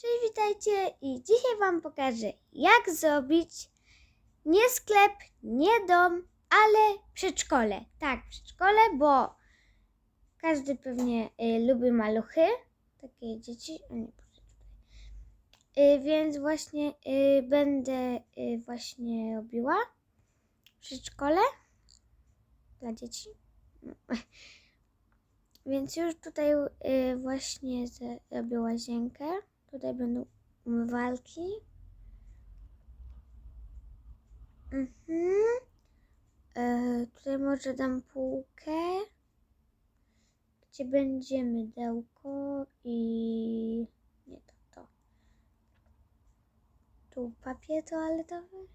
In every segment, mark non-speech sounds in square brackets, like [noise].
Cześć, witajcie i dzisiaj Wam pokażę jak zrobić nie sklep, nie dom, ale przedszkole. Tak, przedszkole, bo każdy pewnie y, lubi maluchy, takie dzieci. Y, więc właśnie y, będę y, właśnie robiła przedszkole dla dzieci. [laughs] Więc już tutaj y, właśnie zrobię łazienkę. Tutaj będą umywalki. Mhm. E, tutaj może dam półkę, gdzie będzie mydełko i nie to, to. Tu papier toaletowy.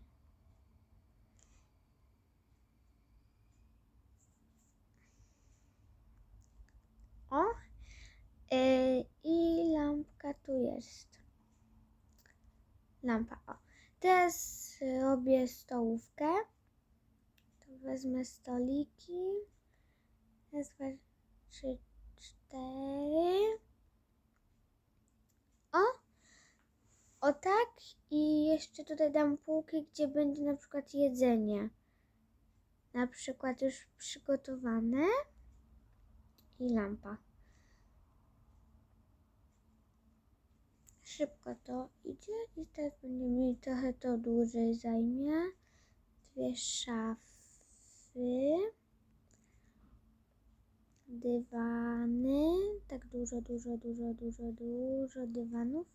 O, Yy, I lampka tu jest. Lampa, o. Teraz robię stołówkę. To wezmę stoliki. Raz, dwa, trzy, cztery. O! O tak. I jeszcze tutaj dam półki, gdzie będzie na przykład jedzenie. Na przykład już przygotowane. I lampa. Szybko to idzie i teraz będzie mi trochę to dłużej zajmie. Dwie szafy, dywany, tak dużo, dużo, dużo, dużo, dużo dywanów.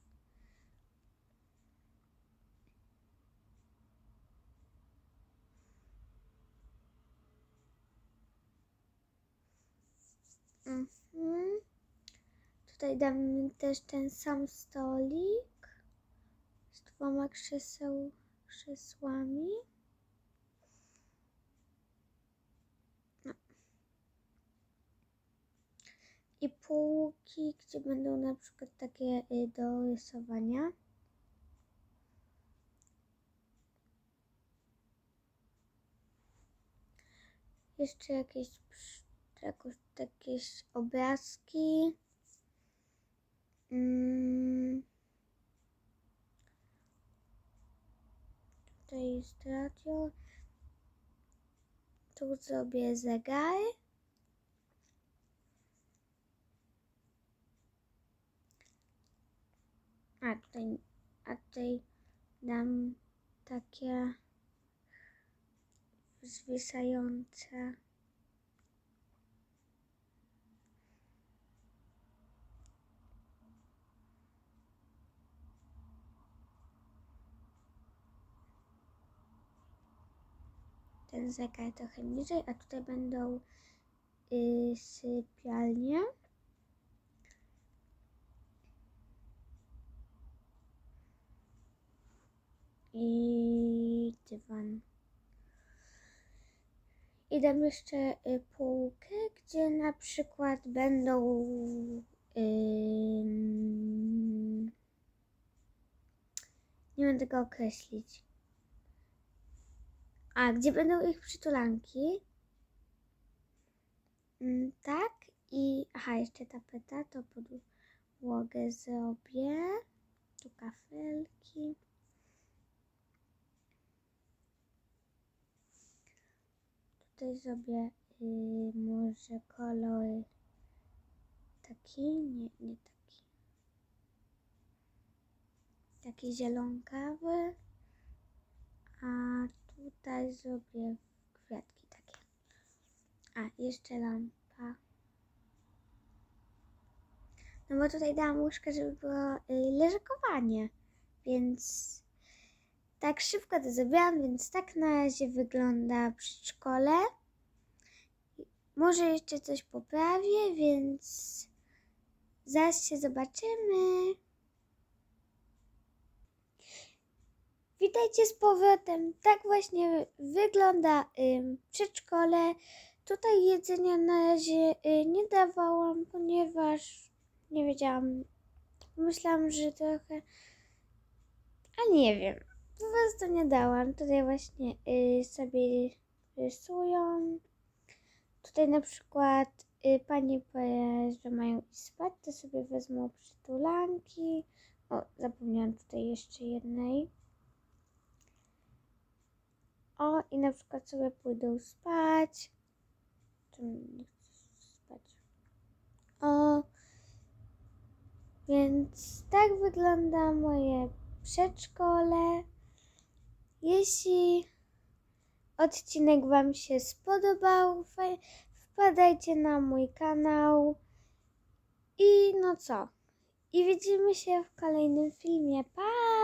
Mhm. Tutaj też ten sam stolik z dwoma krzeseł, krzesłami. No. I półki, gdzie będą na przykład takie y, do rysowania. Jeszcze jakieś, jakoś, jakieś obrazki. Mm. Tutaj jest radio. Tu zrobię zegar. A tutaj, a tutaj dam takie zwisające. Ten zegar trochę niżej, a tutaj będą y, sypialnie. I dywan. I dam jeszcze y, półkę, gdzie na przykład będą ym, nie będę tego określić. A gdzie będą ich przytulanki? Mm, tak. I aha, jeszcze tapeta, to podłogę zrobię. Tu kafelki. Tutaj zrobię y, może kolor taki, nie, nie taki. Taki zielonkawy. A tutaj zrobię kwiatki takie. A, jeszcze lampa. No bo tutaj dałam łóżkę, żeby było y, leżakowanie, więc tak szybko to zrobiłam, więc tak na razie wygląda przedszkole. Może jeszcze coś poprawię, więc zaraz się zobaczymy. Witajcie z powrotem. Tak właśnie wygląda przedszkole. Tutaj jedzenia na razie y, nie dawałam, ponieważ nie wiedziałam. Myślałam, że trochę. A nie wiem. Po prostu nie dałam. Tutaj właśnie y, sobie rysują. Tutaj na przykład y, pani powie, że mają spać, to sobie wezmą przytulanki. O, zapomniałam tutaj jeszcze jednej. O, i na przykład sobie pójdą spać. Czym nie chcę spać? O, więc tak wygląda moje przedszkole. Jeśli odcinek Wam się spodobał, wpadajcie na mój kanał. I no co? I widzimy się w kolejnym filmie. Pa!